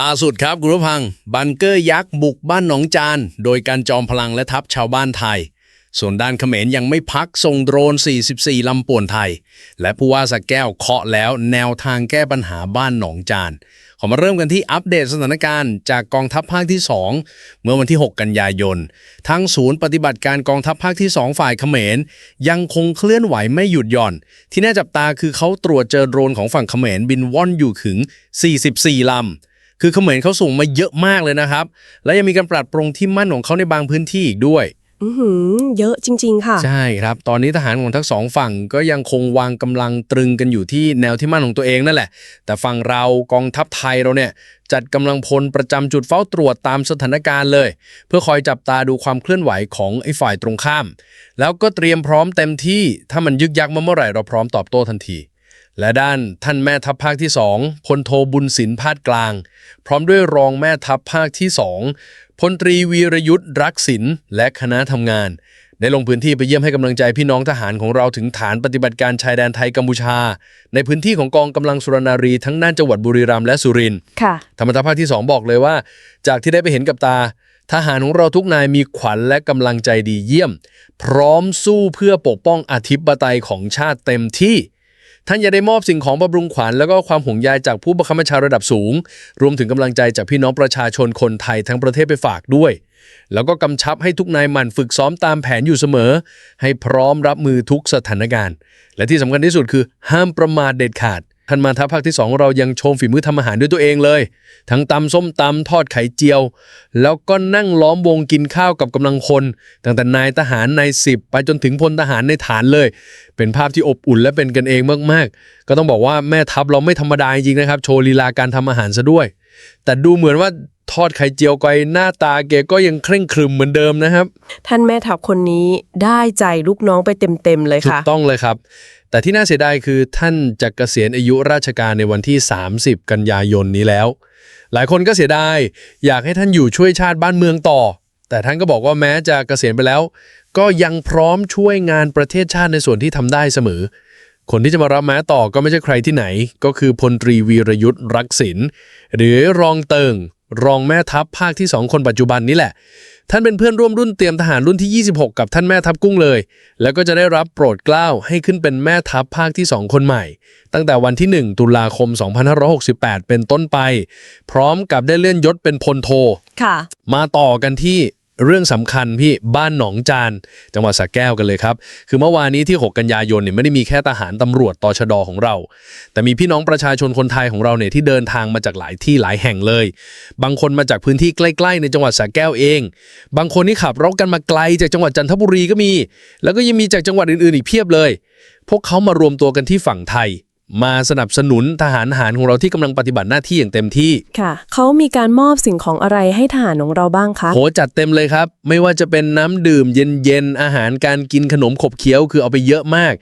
ล่าสุดครับคุณผู้พัง บังเกอร์ยักษ์บุกบ้านหนองจาน โดยการจอมพลังและทัพชาวบ้านไทย ส่วนด้านเขมรยังไม่พักส่งโดรน 44 ลำป่วนไทย และผู้ว่าสระแก้วเคาะแล้วแนวทางแก้ปัญหาบ้านหนองจาน ขอมาเริ่มกันที่อัปเดตสถานการณ์จากกองทัพภาคที่ 2 เมื่อวันที่ 6 กันยายน ทั้งศูนย์ปฏิบัติการกองทัพภาคที่ 2 ฝ่ายเขมร ยังคงเคลื่อนไหวไม่หยุดหย่อน ที่น่าจับตาคือเขาตรวจเจอโดรนของฝั่งเขมรบินว่อนอยู่ถึง 44 ลำ คือเขมรเขาส่งมาเยอะมากเลยนะครับ และยังมีการปรับปรุงที่มั่นของเขาในบางพื้นที่อีกด้วยอือหือเยอะจริง ๆ ค่ะ ใช่ครับ ตอนนี้ทหารของทั้งสองฝั่งก็ยังคงวางกำลังตรึงกันอยู่ที่แนวที่มั่นของตัวเองนั่นแหละ แต่ฝั่งเรากองทัพไทยเราเนี่ยจัดกำลังพลประจำจุดเฝ้าตรวจตามสถานการณ์เลย เพื่อคอยจับตาดูความเคลื่อนไหวของไอ้ฝ่ายตรงข้าม แล้วก็เตรียมพร้อมเต็มที่ถ้ามันยึกยักมาเมื่อไหร่เราพร้อมตอบโต้ทันที และด้านท่านแม่ทัพภาคที่2พลโทบุญสินพาดกลาง พร้อมด้วยรองแม่ทัพภาคที่2พลตรีวีรยุทธ์รักศิลป์และคณะทำงาน ได้ลงพื้นที่ไปเยี่ยมให้กำลังใจพี่น้องทหารของเราถึงฐานปฏิบัติการชายแดนไทยกัมพูชา ในพื้นที่ของกองกำลังสุรนารีทั้งน่านจังหวัดบุรีรัมย์และสุรินทร์ค่ะธรรมทัพภาคที่2บอกเลยว่า จากที่ได้ไปเห็นกับตาทหารของเราทุกนายมีขวัญและกำลังใจดีเยี่ยม พร้อมสู้เพื่อปกป้องอธิปไตยของชาติเต็มที่ ท่านยังได้มอบสิ่งของบำรุงขวัญแล้วก็ความห่วงใยจากผู้บังคับบัญชาระดับสูง รวมถึงกำลังใจจากพี่น้องประชาชนคนไทยทั้งประเทศไปฝากด้วย แล้วก็กำชับให้ทุกนายหมั่นฝึกซ้อมตามแผนอยู่เสมอ ให้พร้อมรับมือทุกสถานการณ์ และที่สำคัญที่สุดคือ ห้ามประมาทเด็ดขาด ท่านมาทัพภาคที่ 2 เรายังโชว์ฝีมือทำอาหารด้วยตัวเองเลย ทั้งตำส้มตำทอดไข่เจียว แล้วก็นั่งล้อมวงกินข้าวกับกำลังพลตั้งแต่นายทหารนายสิบไปจนถึงพลทหารในฐานเลย เป็นภาพที่อบอุ่นและเป็นกันเองมากๆ ก็ต้องบอกว่าแม่ทัพเราไม่ธรรมดาจริงๆนะครับ โชว์ลีลาการทำอาหารซะด้วย แต่ดูเหมือนว่าทอดไข่เจียวไกหน้าตาแกก็ยังเคร่งครึมเหมือนเดิมนะครับ ท่านแม่ทัพคนนี้ได้ใจลูกน้องไปเต็มๆเลยถูค่ะกต้องเลยครับ แต่ที่น่าเสียดายคือท่านจะเกษียณอายุราชการในวันที่ 30 กันยายนนี้แล้ว หลายคนก็เสียดายอยากให้ท่านอยู่ช่วยชาติบ้านเมืองต่อ แต่ท่านก็บอกว่าแม้จะเกษียณไปแล้ว ก็ยังพร้อมช่วยงานประเทศชาติในส่วนที่ทำได้เสมอ คนที่จะมารับแม้ต่อก็ไม่ใช่ใครที่ไหน ก็คือพลตรีวีรยุทธ์รักษินหรือรองเติงรองแม่ทัพภาคที่2คนปัจจุบันนี่แหละ ท่านเป็นเพื่อนร่วมรุ่นเตรียมทหารรุ่นที่ 26 กับท่านแม่ทัพกุ้งเลย แล้วก็จะได้รับโปรดเกล้าให้ขึ้นเป็นแม่ทัพภาคที่ 2 คนใหม่ ตั้งแต่วันที่ 1 ตุลาคม 2568 เป็นต้นไป พร้อมกับได้เลื่อนยศเป็นพลโท ค่ะ มาต่อกันที่ เรื่องสำคัญพี่บ้านหนองจาน จังหวัดสระแก้วกันเลยครับ คือเมื่อวานนี้ที่ 6 กันยายนเนี่ยไม่ได้มีแค่ทหารตำรวจตชดของเรา แต่มีพี่น้องประชาชนคนไทยของเราเนี่ยที่เดินทางมาจากหลายที่หลายแห่งเลย บางคนมาจากพื้นที่ใกล้ ๆ ในจังหวัดสระแก้วเอง บางคนนี่ขับรถกันมาไกลจากจังหวัดจันทบุรีก็มี แล้วก็ยังมีจากจังหวัดอื่นๆอีกเพียบเลย พวกเขามารวมตัวกันที่ฝั่งไทย มาสนับสนุนทหารหารของเราที่กำลังปฏิบัติหน้าที่อย่างเต็มที่ ค่ะ เขามีการมอบสิ่งของอะไรให้ทหารของเราบ้างคะ โหจัดเต็มเลยครับ ไม่ว่าจะเป็นน้ำดื่มเย็นๆ อาหารการกินขนมขบเคี้ยวคือเอาไปเยอะมาก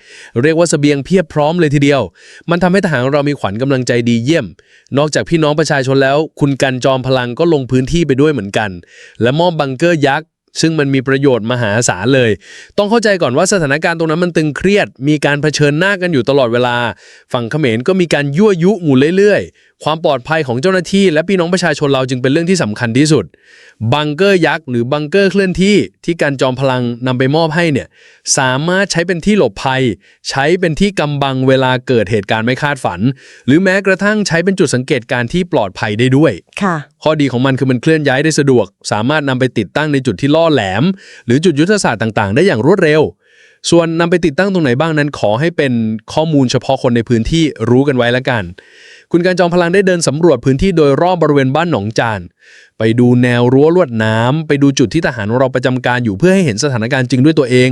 เรียกว่าเสบียงเพียบพร้อมเลยทีเดียว มันทำให้ทหารของเรามีขวัญกำลังใจดีเยี่ยม นอกจากพี่น้องประชาชนแล้ว คุณกันจอมพลังก็ลงพื้นที่ไปด้วยเหมือนกัน และมอบบังเกอร์ยักษ์ ซึ่งมันมีประโยชน์มหาศาลเลย ต้องเข้าใจก่อนว่าสถานการณ์ตรงนั้นมันตึงเครียด มีการเผชิญหน้ากันอยู่ตลอดเวลา ฝั่งเขมรก็มีการยั่วยุหมู่เรื่อย ความปลอดภัยของเจ้าหน้าที่และพี่น้องประชาชนเราจึงเป็นเรื่องที่สำคัญที่สุด บังเกอร์ยักษ์หรือบังเกอร์เคลื่อนที่ที่การจอมพลังนำไปมอบให้เนี่ยสามารถใช้เป็นที่หลบภัย ใช้เป็นที่กำบังเวลาเกิดเหตุการณ์ไม่คาดฝัน หรือแม้กระทั่งใช้เป็นจุดสังเกตการณ์ที่ปลอดภัยได้ด้วยค่ะข้อดีของมันคือมันเคลื่อนย้ายได้สะดวก สามารถนำไปติดตั้งในจุดที่ล่อแหลม หรือจุดยุทธศาสตร์ต่างๆ ได้อย่างรวดเร็วส่วนนำไปติดตั้งตรงไหนบ้างนั้นขอให้เป็นข้อมูลเฉพาะคนในพื้นที่รู้กันไว้แล้วกันคุณการจอมพลังได้เดินสำรวจพื้นที่โดยรอบบริเวณบ้านหนองจาน ไปดูแนวรั้วลวดน้ำไปดูจุดที่ทหารของเราประจำการอยู่เพื่อให้เห็นสถานการณ์จริงด้วยตัวเอง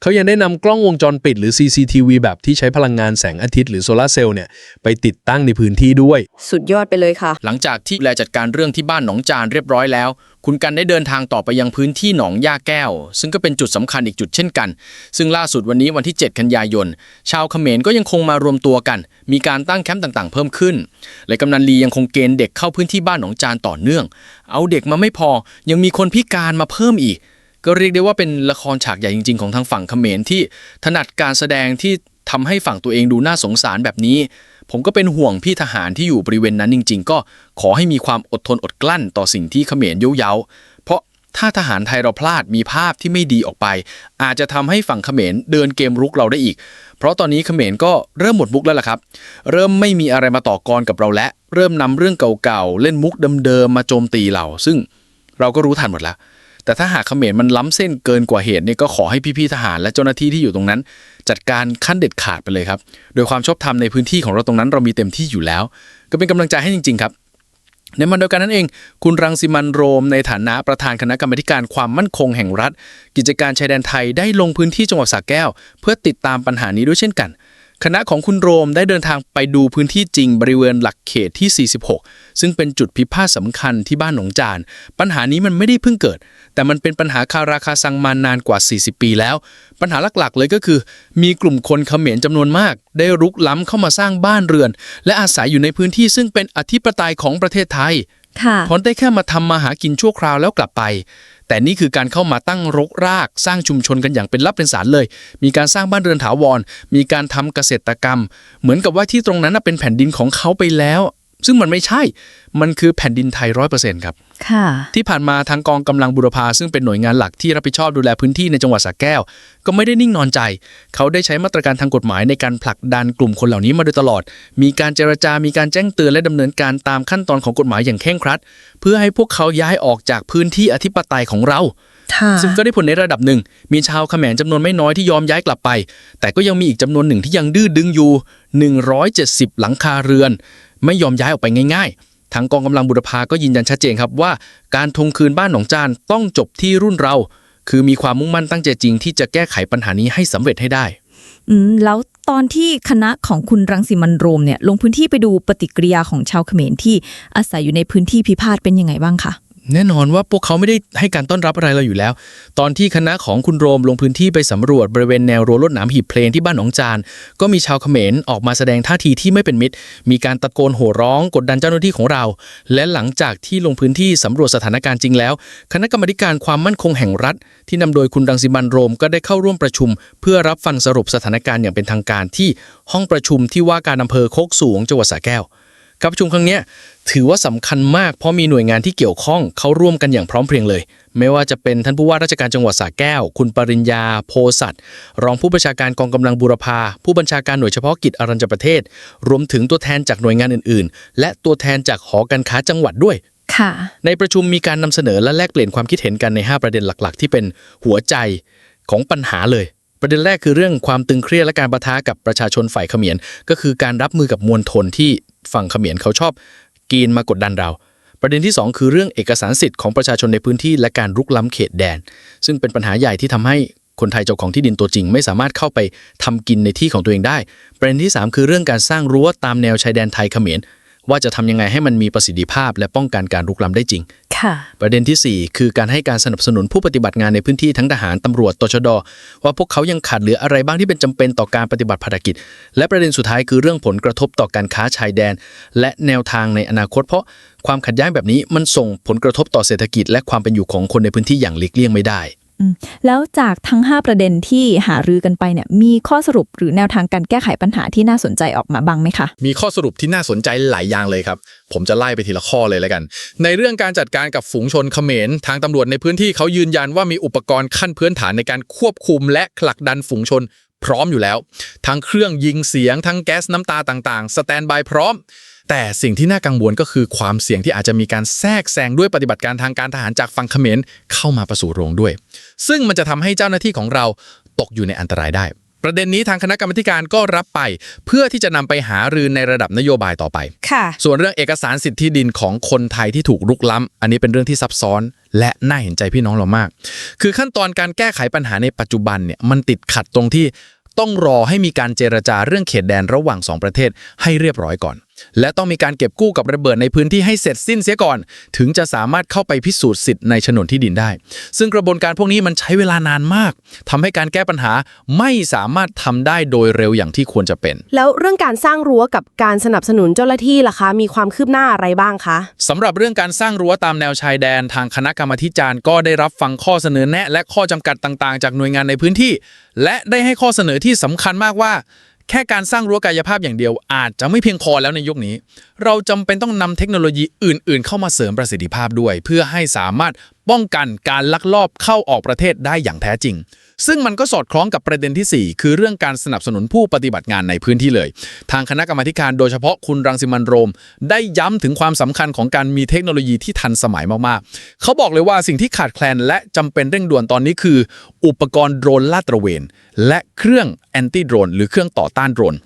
เขายังได้นำกล้องวงจรปิดหรือ CCTV แบบที่ใช้พลังงานแสงอาทิตย์หรือโซลาร์เซลล์เนี่ยไปติดตั้งในพื้นที่ด้วย สุดยอดไปเลยค่ะ หลังจากที่ดูแลจัดการเรื่องที่บ้านหนองจานเรียบร้อยแล้ว คุณกันได้เดินทางต่อไปยังพื้นที่หนองย่าแก้ว ซึ่งก็เป็นจุดสำคัญอีกจุดเช่นกัน ซึ่งล่าสุดวันนี้วันที่ 7 กันยายน ชาวเขมรก็ยังคงมารวมตัวกัน มีการตั้งแคมป์ต่างๆเพิ่มขึ้นและกำนันลียังคงเกณฑ์เด็กเข้าพื้นที่บ้านหนองจานต่อเนื่อง เอาเด็กมาไม่พอ ยังมีคนพิการมาเพิ่มอีก ก็เรียกได้ว่าเป็นละครฉากใหญ่จริง ๆ ของทางฝั่งเขมรที่ถนัดการแสดงที่ทำให้ฝั่งตัวเองดูน่าสงสารแบบนี้ ผมก็เป็นห่วงพี่ทหารที่อยู่บริเวณนั้นจริง ๆ ก็ขอให้มีความอดทนอดกลั้นต่อสิ่งที่เขมรเย้าเย้าเพราะถ้าทหารไทยเราพลาดมีภาพที่ไม่ดีออกไป อาจจะทำให้ฝั่งเขมรเดินเกมรุกเราได้อีก เพราะตอนนี้เขมรก็เริ่มหมดมุกแล้วล่ะครับ เริ่มไม่มีอะไรมาต่อกรกับเราและ เริ่มนำเรื่องเก่าๆ เล่นมุกเดิมๆ มาโจมตีเรา ซึ่งเราก็รู้ทันหมดแล้ว แต่ถ้าหากเขมรมันล้ำเส้นเกินกว่าเหตุเนี่ยก็ขอให้พี่ๆทหารและเจ้าหน้าที่ที่อยู่ตรงนั้น จัดการขั้นเด็ดขาดไปเลยครับ โดยความชอบธรรมในพื้นที่ของเราตรงนั้นเรามีเต็มที่อยู่แล้ว ก็เป็นกำลังใจให้จริงๆครับ ในมันเดียวกันนั่นเอง คุณรังสิมันโรมในฐานะประธานคณะกรรมการความมั่นคงแห่งรัฐ กิจการชายแดนไทยได้ลงพื้นที่จังหวัดสระแก้ว เพื่อติดตามปัญหานี้ด้วยเช่นกัน คณะของคุณโรมได้เดินทางไปดูพื้นที่จริงบริเวณหลักเขตที่ 46 ซึ่งเป็นจุดพิพาทสำคัญที่บ้านหนองจาน ปัญหานี้มันไม่ได้เพิ่งเกิด แต่มันเป็นปัญหาคาราคาซังมานานกว่า 40 ปีแล้ว ปัญหาหลักๆ เลยก็คือ มีกลุ่มคนเขมรจำนวนมาก ได้รุกล้ำเข้ามาสร้างบ้านเรือน และอาศัยอยู่ในพื้นที่ซึ่งเป็นอธิปไตยของประเทศไทยค่ะพอนได้แค่มาทำมาหากินชั่วคราวแล้วกลับไป แต่นี่คือการเข้ามาตั้งรกรากสร้างชุมชนกันอย่างเป็นรับเป็นสารเลย มีการสร้างบ้านเรือนถาวร มีการทำเกษตรกรรม เหมือนกับว่าที่ตรงนั้นน่ะเป็นแผ่นดินของเขาไปแล้ว ซึ่งมันไม่ใช่ มันคือแผ่นดินไทยร้อยเปอร์เซ็นต์ครับค่ะที่ผ่านมาทางกองกำลังบุรพาซึ่งเป็นหน่วยงานหลักที่รับผิดชอบดูแลพื้นที่ในจังหวัดสระแก้ว ก็ไม่ได้นิ่งนอนใจ เขาได้ใช้มาตรการทางกฎหมายในการผลักดันกลุ่มคนเหล่านี้มาโดยตลอด มีการเจรจา มีการแจ้งเตือนและดำเนินการตามขั้นตอนของกฎหมายอย่างเคร่งครัด เพื่อให้พวกเขาย้ายออกจากพื้นที่อธิปไตยของเราค่ะ ซึ่งก็ได้ผลในระดับหนึ่ง มีชาวเขมรจำนวนไม่น้อยที่ยอมย้ายกลับไป แต่ก็ยังมีอีกจำนวนหนึ่งที่ยังดื้อดึงอยู่ 170 หลังคาเรือน ไม่ยอมย้ายออกไปง่าย ๆ ทางกองกำลังบุรพาก็ยืนยันชัดเจนครับว่า การทวงคืนบ้านหนองจานต้องจบที่รุ่นเรา คือมีความมุ่งมั่นตั้งใจจริง ที่จะแก้ไขปัญหานี้ให้สำเร็จให้ได้อืมแล้วตอนที่คณะของคุณรังสิมันต์โรมเนี่ยลงพื้นที่ไปดูปฏิกิริยาของชาวเขมรที่อาศัยอยู่ในพื้นที่พิพาทเป็นยังไงบ้างคะ แน่นอนว่าพวกเขาไม่ได้ให้การต้อนรับอะไรเราอยู่แล้ว ตอนที่คณะของคุณโรมลงพื้นที่ไปสำรวจบริเวณแนวรั้วลวดหนามหีบเพลงที่บ้านหนองจาน ก็มีชาวเขมรออกมาแสดงท่าทีที่ไม่เป็นมิตร มีการตะโกนโห่ร้องกดดันเจ้าหน้าที่ของเรา และหลังจากที่ลงพื้นที่สำรวจสถานการณ์จริงแล้ว คณะกรรมการความมั่นคงแห่งรัฐ ที่นำโดยคุณรังสิมันโรมก็ได้เข้าร่วมประชุม เพื่อรับฟังสรุปสถานการณ์อย่างเป็นทางการที่ห้องประชุมที่ว่าการอำเภอโคกสูงจังหวัดสระแก้ว การประชุมครั้งเนี้ยถือว่าสำคัญมากเพราะมีหน่วยงานที่เกี่ยวข้องเข้าร่วมกันอย่างพร้อมเพรียงเลย ไม่ว่าจะเป็นท่านผู้ว่าราชการจังหวัดสระแก้ว คุณปริญญา โพสัตว์รองผู้บัญชาการกองกำลังบูรพาผู้บัญชาการหน่วยเฉพาะกิจอรัญญประเทศ รวมถึงตัวแทนจากหน่วยงานอื่น ๆ และตัวแทนจากหอการค้าจังหวัดด้วยค่ะในประชุมมีการนำเสนอและแลกเปลี่ยนความคิดเห็นกันใน 5 ประเด็นหลัก ๆ ที่เป็นหัวใจของปัญหาเลย ประเด็นแรกคือเรื่องความตึงเครียดและการประทะกับประชาชนฝ่ายเขมรก็คือการรับมือกับมวลชนที่ฝั่งเขมรเขาชอบกีนมากดดันเรา ประเด็นที่ 2 คือเรื่องเอกสารสิทธิ์ของประชาชนในพื้นที่และการรุกล้ำเขตแดน ซึ่งเป็นปัญหาใหญ่ที่ทำให้คนไทยเจ้าของที่ดินตัวจริง ไม่สามารถเข้าไปทำกินในที่ของตัวเองได้ ประเด็นที่ 3 คือเรื่องการสร้างรั้วตามแนวชายแดนไทยเขมร ว่าจะทำยังไงให้มันมีประสิทธิภาพ และป้องกันการรุกล้ำได้จริง ค่ะ ประเด็นทีสี่ 4 คือการให้การสนับสนุนผู้ปฏิบัติงานในพื้นที่ทั้งทหารตำรวจตชด ว่าพวกเขายังขาดเหลืออะไรบ้างที่เป็นจำเป็นต่อการปฏิบัติภารกิจ และประเด็นสุดท้ายคือเรื่องผลกระทบต่อการค้าชายแดน และแนวทางในอนาคต เพราะความขัดแย้งแบบนี้มันส่งผลกระทบต่อเศรษฐกิจ และความเป็นอยู่ของคนในพื้นที่อย่างหลีกเลี่ยงไม่ได้อืม แล้วจากทั้ง 5 ประเด็นที่หารือกันไปเนี่ยมีข้อสรุปหรือแนวทางการแก้ไขปัญหาที่น่าสนใจออกมาบ้างไหมคะ มีข้อสรุปที่น่าสนใจหลายอย่างเลยครับ ผมจะไล่ไปทีละข้อเลยแล้วกัน ในเรื่องการจัดการกับฝูงชนเขมร ทางตำรวจในพื้นที่เขายืนยันว่ามีอุปกรณ์ขั้นพื้นฐานในการควบคุมและผลักดันฝูงชนพร้อมอยู่แล้ว ทั้งเครื่องยิงเสียง ทั้งแก๊สน้ำตาต่างๆ สแตนบายพร้อม แต่สิ่งที่น่ากังวลก็คือความเสี่ยงที่อาจจะมีการแทรกแซงด้วยปฏิบัติการทางการทหารจากฝั่งเขมรเข้ามาประสู่โรงด้วย ซึ่งมันจะทำให้เจ้าหน้าที่ของเราตกอยู่ในอันตรายได้ ประเด็นนี้ทางคณะกรรมาธิการก็รับไป เพื่อที่จะนำไปหารือในระดับนโยบายต่อไปค่ะ ส่วนเรื่องเอกสารสิทธิดินของคนไทยที่ถูกรุกล้ำอันนี้เป็นเรื่องที่ซับซ้อนและน่าเห็นใจพี่น้องเรามาก คือขั้นตอนการแก้ไขปัญหาในปัจจุบันเนี่ยมันติดขัดตรงที่ต้องรอให้มีการเจรจาเรื่องเขตแดนระหว่างสองประเทศให้เรียบร้อยก่อน และต้องมีการเก็บกู้กับระเบิดในพื้นที่ให้เสร็จสิ้นเสียก่อน ถึงจะสามารถเข้าไปพิสูจน์สิทธิ์ในโฉนดที่ดินได้ ซึ่งกระบวนการพวกนี้มันใช้เวลานานมากทำให้การแก้ปัญหาไม่สามารถทำได้โดยเร็วอย่างที่ควรจะเป็น แล้วเรื่องการสร้างรั้วกับการสนับสนุนเจ้าหน้าที่ล่ะคะ มีความคืบหน้าอะไรบ้างคะสำหรับเรื่องการสร้างรั้วตามแนวชายแดน ทางคณะกรรมาธิการก็ได้รับฟังข้อเสนอแนะ และข้อจำกัดต่าง ๆ จากหน่วยงานในพื้นที่ และได้ให้ข้อเสนอที่สำคัญมากว่า แค่การสร้างรั้วกายภาพอย่างเดียวอาจจะไม่เพียงพอแล้วในยุคนี้ เราจำเป็นต้องนำเทคโนโลยีอื่น ๆ เข้ามาเสริมประสิทธิภาพด้วย เพื่อให้สามารถป้องกันการลักลอบเข้าออกประเทศได้อย่างแท้จริง ซึ่งมันก็สอดคล้องกับประเด็นทีสี่ 4 คือเรื่องการสนับสนุนผู้ปฏิบัติงานในพื้นที่เลย ทางคณะกรรมาการโดยเฉพาะคุณรังสิมันโรม ได้ย้ำถึงความสำคัญของการมีเทคโนโลยีที่ทันสมัยมากๆ เขาบอกเลยว่าสิ่งที่ขาดแคลนและจำเป็นเร่งด่วนตอนนี้คือ อุปกรณ์โดรนลาดตระเวน และเครื่องแอนตี้โดรนหรือเครื่องต่อต้านโดรน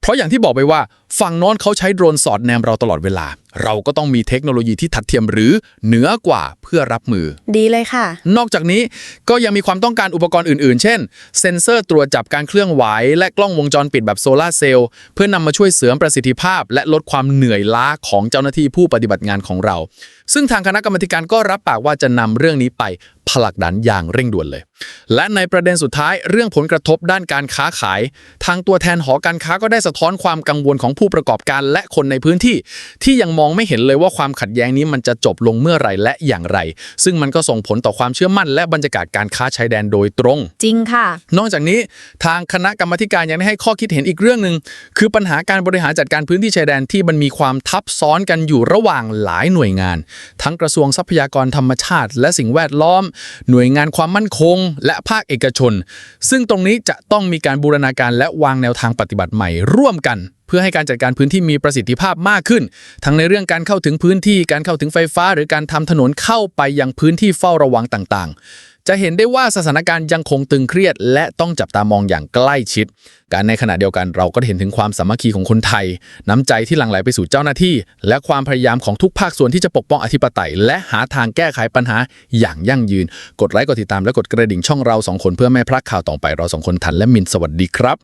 เพราะอย่างที่บอกไปว่าฝั่งโน้นเขาใช้โดรนสอดแนมเราตลอดเวลา เราก็ต้องมีเทคโนโลยีที่ทัดเทียมหรือเหนือกว่าเพื่อรับมือ ดีเลยค่ะ นอกจากนี้ก็ยังมีความต้องการอุปกรณ์อื่นๆ เช่น เซ็นเซอร์ตรวจจับการเคลื่อนไหว และกล้องวงจรปิดแบบโซลาร์เซลล์เพื่อนำมาช่วยเสริมประสิทธิภาพ และลดความเหนื่อยล้าของเจ้าหน้าที่ผู้ปฏิบัติงานของเรา ซึ่งทางคณะกรรมาธิการก็รับปากว่าจะนำเรื่องนี้ไปผลักดันอย่างเร่งด่วนเลย และในประเด็นสุดท้ายเรื่องผลกระทบด้านการค้าขาย ทางตัวแทนหอการค้าก็ได้สะท้อนความกังวลของผู้ประกอบการและคนในพื้นที่ ที่ยังมองไม่เห็นเลยว่าความขัดแย้งนี้มันจะจบลงเมื่อไหร่และอย่างไร ซึ่งมันก็ส่งผลต่อความเชื่อมั่น และบรรยากาศการค้าชายแดนโดยตรง จริงค่ะ นอกจากนี้ทางคณะกรรมาธิการยังได้ให้ข้อคิดเห็นอีกเรื่องหนึ่งคือปัญหาการบริหารจัดการพื้นที่ชายแดนที่มันมีความทับซ้อนกันอยู่ระหว่างหลายหน่วยงาน ทั้งกระทรวงทรัพยากรธรรมชาติ และสิ่งแวดล้อม หน่วยงานความมั่นคง และภาคเอกชน ซึ่งตรงนี้จะต้องมีการบูรณาการและวางแนวทางปฏิบัติใหม่ร่วมกัน เพื่อให้การจัดการพื้นที่มีประสิทธิภาพมากขึ้น ทั้งในเรื่องการเข้าถึงพื้นที่การเข้าถึงไฟฟ้า หรือการทำถนนเข้าไปยังพื้นที่เฝ้าระวังต่างๆ จะเห็นได้ว่าสถานการณ์ยังคงตึงเครียด และต้องจับตามองอย่างใกล้ชิด การในขณะเดียวกันเราก็เห็นถึงความสามัคคีของคนไทย น้ำใจที่หลั่งไหลไปสู่เจ้าหน้าที่ และความพยายามของทุกภาคส่วนที่จะปกป้องอธิปไตย และหาทางแก้ไขปัญหาอย่างยั่งยืน กดไลค์กดติดตามและกดกระดิ่งช่องเราสองคนเพื่อไม่พลาดข่าวต่อไปเราสองคนทันและมินสวัสดีครับ